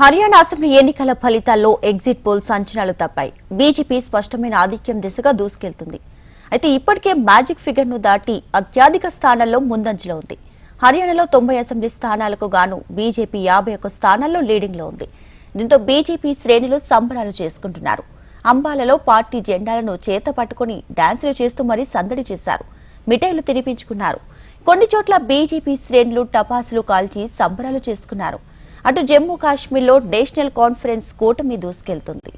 Haryana assembly ఎన్నికల ఫలితాల్లో exit polls అంచనాలు తప్పాయి. బీజేపీ స్పష్టమైన ఆధిక్యం దిశగా దూసుకెళ్తుంది. అయితే ఇప్పటికే మ్యాజిక్ ఫిగర్ను దాటి అత్యధిక స్థానాల్లో ముందంజలో ఉంది. హర్యానాలో తొంభై అసెంబ్లీ స్థానాలకు గాను బీజేపీ యాభై ఒక్క స్థానాల్లో లీడింగ్లో ఉంది. దీంతో బీజేపీ శ్రేణులు సంబరాలు చేసుకుంటున్నారు. అంబాలలో పార్టీ జెండాలను చేత పట్టుకుని డాన్సులు చేస్తూ మరీ సందడి చేశారు. మిఠాయిలు తినిపించుకున్నారు. కొన్ని చోట్ల బీజేపీ శ్రేణులు టపాసులు కాల్చి సంబరాలు చేసుకున్నారు. అటు జమ్మూ కాశ్మీర్లో నేషనల్ కాన్ఫరెన్స్ కూటమి దూసుకెళ్తుంది.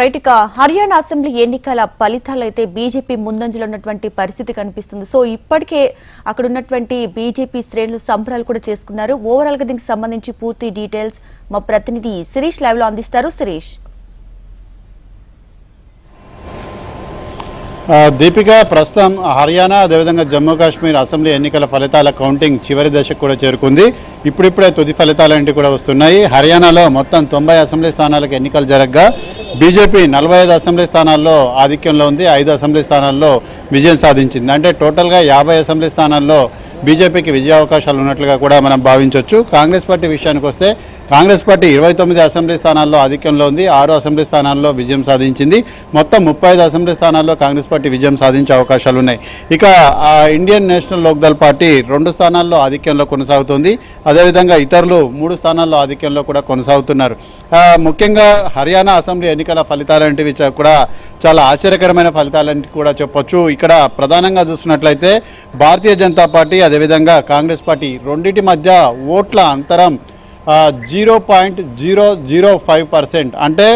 రైట్ ఇక హర్యానా అసెంబ్లీ ఎన్నికల ఫలితాలు అయితే బీజేపీ ముందంజలో ఉన్నటువంటి పరిస్థితి కనిపిస్తుంది. సో ఇప్పటికే అక్కడ ఉన్నటువంటి బీజేపీ శ్రేణులు సంబరాలు కూడా చేసుకున్నారు. ఓవరాల్గా దీనికి సంబంధించి పూర్తి డీటెయిల్స్ మా ప్రతినిధి శిరీష్ లైవ్లో అందిస్తారు. శిరీష్. దీపిక ప్రస్తుతం హర్యానా అదేవిధంగా జమ్మూ కాశ్మీర్ అసెంబ్లీ ఎన్నికల ఫలితాల కౌంటింగ్ చివరి దశకు కూడా చేరుకుంది. ఇప్పుడిప్పుడే తుది ఫలితాలంటి కూడా వస్తున్నాయి. హర్యానాలో మొత్తం తొంభై అసెంబ్లీ స్థానాలకు ఎన్నికలు జరగగా. బీజేపీ నలభై ఐదు అసెంబ్లీ స్థానాల్లో ఆధిక్యంలో ఉంది. ఐదు అసెంబ్లీ స్థానాల్లో విజయం సాధించింది. అంటే టోటల్గా యాభై అసెంబ్లీ స్థానాల్లో బీజేపీకి విజయావకాశాలు ఉన్నట్లుగా కూడా మనం భావించవచ్చు కాంగ్రెస్ పార్టీ విషయానికి వస్తే కాంగ్రెస్ పార్టీ ఇరవై తొమ్మిది అసెంబ్లీ స్థానాల్లో ఆధిక్యంలో ఉంది. ఆరు అసెంబ్లీ స్థానాల్లో విజయం సాధించింది. మొత్తం ముప్పై ఐదు అసెంబ్లీ స్థానాల్లో కాంగ్రెస్ పార్టీ విజయం సాధించే అవకాశాలు ఉన్నాయి. ఇక ఇండియన్ నేషనల్ లోక్దల్ పార్టీ రెండు స్థానాల్లో ఆధిక్యంలో కొనసాగుతుంది. అదేవిధంగా ఇతరులు మూడు స్థానాల్లో ఆధిక్యంలో కూడా కొనసాగుతున్నారు. ముఖ్యంగా హర్యానా అసెంబ్లీ ఎన్నికల ఫలితాలంటివి కూడా చాలా ఆశ్చర్యకరమైన ఫలితాలంటి కూడా చెప్పొచ్చు. ఇక్కడ ప్రధానంగా చూసినట్లయితే భారతీయ జనతా పార్టీ అదేవిధంగా కాంగ్రెస్ పార్టీ రెండింటి మధ్య ఓట్ల అంతరం zero point zero zero five percent. అంటే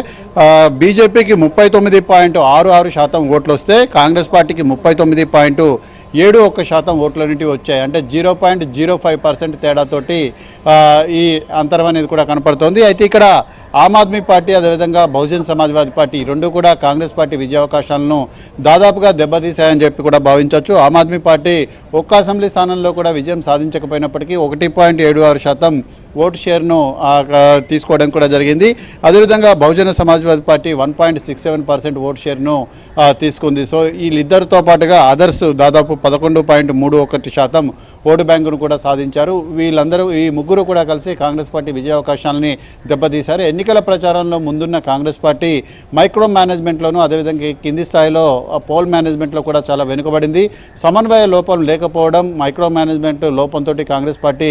బీజేపీకి ముప్పై తొమ్మిది పాయింట్ ఆరు ఆరు శాతం ఓట్లు వస్తే కాంగ్రెస్ పార్టీకి ముప్పై తొమ్మిది పాయింట్ ఏడు ఒక్క శాతం ఓట్లన్నిటివి వచ్చాయి. అంటే zero point zero five percent తేడాతోటి ఈ అంతరం అనేది కూడా కనపడుతోంది. అయితే ఇక్కడ ఆమ్ ఆద్మీ పార్టీ అదేవిధంగా బహుజన్ సమాజ్వాదీ పార్టీ ఈ రెండు కూడా కాంగ్రెస్ పార్టీ విజయావకాశాలను దాదాపుగా దెబ్బతీశాయని చెప్పి కూడా భావించవచ్చు. ఆమ్ ఆద్మీ పార్టీ ఒక్క అసెంబ్లీ స్థానంలో కూడా విజయం సాధించకపోయినప్పటికీ ఒకటి పాయింట్ ఏడు ఆరు శాతం ఓటు షేర్ను తీసుకోవడం కూడా జరిగింది. అదేవిధంగా Bahujan Samajwadi party one point six seven percent vote షేర్ను తీసుకుంది. సో వీళ్ళిద్దరితో పాటుగా అదర్స్ దాదాపు పదకొండు పాయింట్ మూడు ఒకటి శాతం ఓటు బ్యాంకును కూడా సాధించారు. వీళ్ళందరూ ఈ ముగ్గురు కూడా కలిసి కాంగ్రెస్ పార్టీ విజయావకాశాలని దెబ్బతీశారు. ఎన్ని ఎన్నికల ప్రచారంలో ముందున్న కాంగ్రెస్ పార్టీ మైక్రో మేనేజ్మెంట్లోనూ అదేవిధంగా కింది స్థాయిలో పోల్ మేనేజ్మెంట్లో కూడా చాలా వెనుకబడింది. సమన్వయ లోపం లేకపోవడం మైక్రో మేనేజ్మెంట్ లోపంతో కాంగ్రెస్ పార్టీ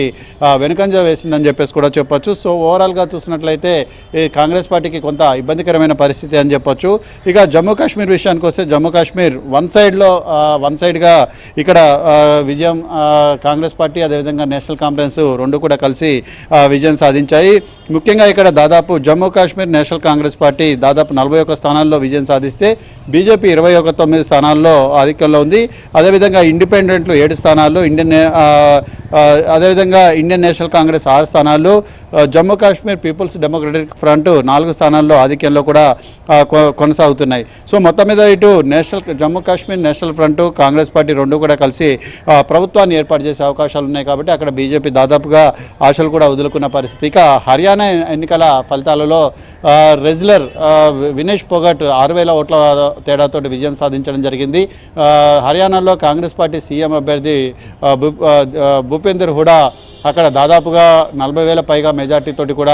వెనుకంజ వేసిందని చెప్పేసి కూడా చెప్పొచ్చు. సో ఓవరాల్గా చూసినట్లయితే ఈ కాంగ్రెస్ పార్టీకి కొంత ఇబ్బందికరమైన పరిస్థితి అని చెప్పొచ్చు. ఇక జమ్మూ కాశ్మీర్ విషయానికి వస్తే జమ్మూ కాశ్మీర్ వన్ సైడ్లో వన్ సైడ్గా ఇక్కడ విజయం కాంగ్రెస్ పార్టీ అదేవిధంగా నేషనల్ కాన్ఫరెన్స్ రెండు కూడా కలిసి విజయం సాధించాయి. ముఖ్యంగా ఇక్కడ దాదాపు జమ్మూ కాశ్మీర్ నేషనల్ కాంగ్రెస్ పార్టీ దాదాపు నలభై ఒక్క స్థానాల్లో విజయం సాధిస్తే బీజేపీ ఇరవై ఒక తొమ్మిది స్థానాల్లో ఆధిక్యంలో ఉంది. అదేవిధంగా ఇండిపెండెంట్లు ఏడు స్థానాల్లో ఇండియన్ అదేవిధంగా ఇండియన్ నేషనల్ కాంగ్రెస్ ఆరు స్థానాల్లో Jammu Kashmir people's democratic front నాలుగు స్థానాల్లో ఆధిక్యంలో కూడా కొ- కొనసాగుతున్నాయి. సో మొత్తం మీద ఇటు national Jammu Kashmir national front Congress party రెండు కూడా కలిసి ప్రభుత్వాన్ని ఏర్పాటు చేసే అవకాశాలు ఉన్నాయి కాబట్టి అక్కడ బీజేపీ దాదాపుగా ఆశలు కూడా వదులుకున్న పరిస్థితి. ఇక హర్యానా ఎన్నికల ఫలితాలలో రెజ్లర్ వినేష్ పొగట్ ఆరు వేల ఓట్ల తేడాతో విజయం సాధించడం జరిగింది. హర్యానాలో కాంగ్రెస్ పార్టీ సీఎం అభ్యర్థి భూపేందర్ హుడా అక్కడ దాదాపుగా నలభై వేల పైగా మెజార్టీతోటి కూడా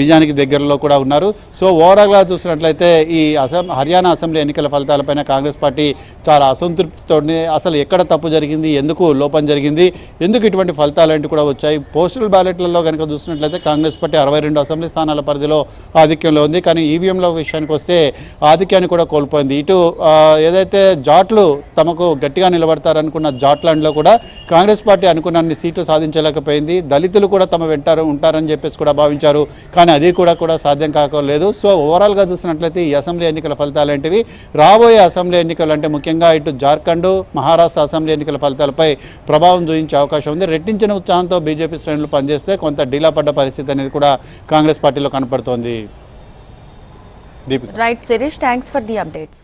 విజయానికి దగ్గరలో కూడా ఉన్నారు. సో ఓవరాల్గా చూసినట్లయితే ఈ అసెం హర్యానా అసెంబ్లీ ఎన్నికల ఫలితాలపైన కాంగ్రెస్ పార్టీ చాలా అసంతృప్తితో అసలు ఎక్కడ తప్పు జరిగింది ఎందుకు లోపం జరిగింది ఎందుకు ఇటువంటి ఫలితాలు అంటే కూడా వచ్చాయి. పోస్టల్ బ్యాలెట్లలో కనుక చూసినట్లయితే కాంగ్రెస్ పార్టీ అరవై రెండు అసెంబ్లీ స్థానాల పరిధిలో ఆధిక్యంలో ఉంది. కానీ ఈవీఎంల విషయానికి వస్తే ఆధిక్యాన్ని కూడా కోల్పోయింది. ఇటు ఏదైతే జాట్లు తమకు గట్టిగా నిలబడతారనుకున్న జాట్లాండ్లో కూడా కాంగ్రెస్ పార్టీ అనుకున్న సీట్లు సాధించలేకపోయింది. దళితులు కూడా తమ వెంటారు ఉంటారని చెప్పేసి కూడా భావించారు. కానీ అది కూడా కూడా సాధ్యం కాకలేదు సో ఓవరాల్గా చూసినట్లయితే ఈ అసెంబ్లీ ఎన్నికల ఫలితాలు ఏంటివి? రాబోయే అసెంబ్లీ ఎన్నికలు అంటే ముఖ్యంగా ఇటు జార్ఖండ్ మహారాష్ట్ర అసెంబ్లీ ఎన్నికల ఫలితాలపై ప్రభావం చూపించే అవకాశం ఉంది. రెట్టించిన ఉత్సాహంతో బీజేపీ శ్రేణులు పనిచేస్తే కొంత డీలా పడ్డ పరిస్థితి అనేది కూడా కాంగ్రెస్ పార్టీలో కనపడుతోంది. Deepika. Right Shirish thanks for the updates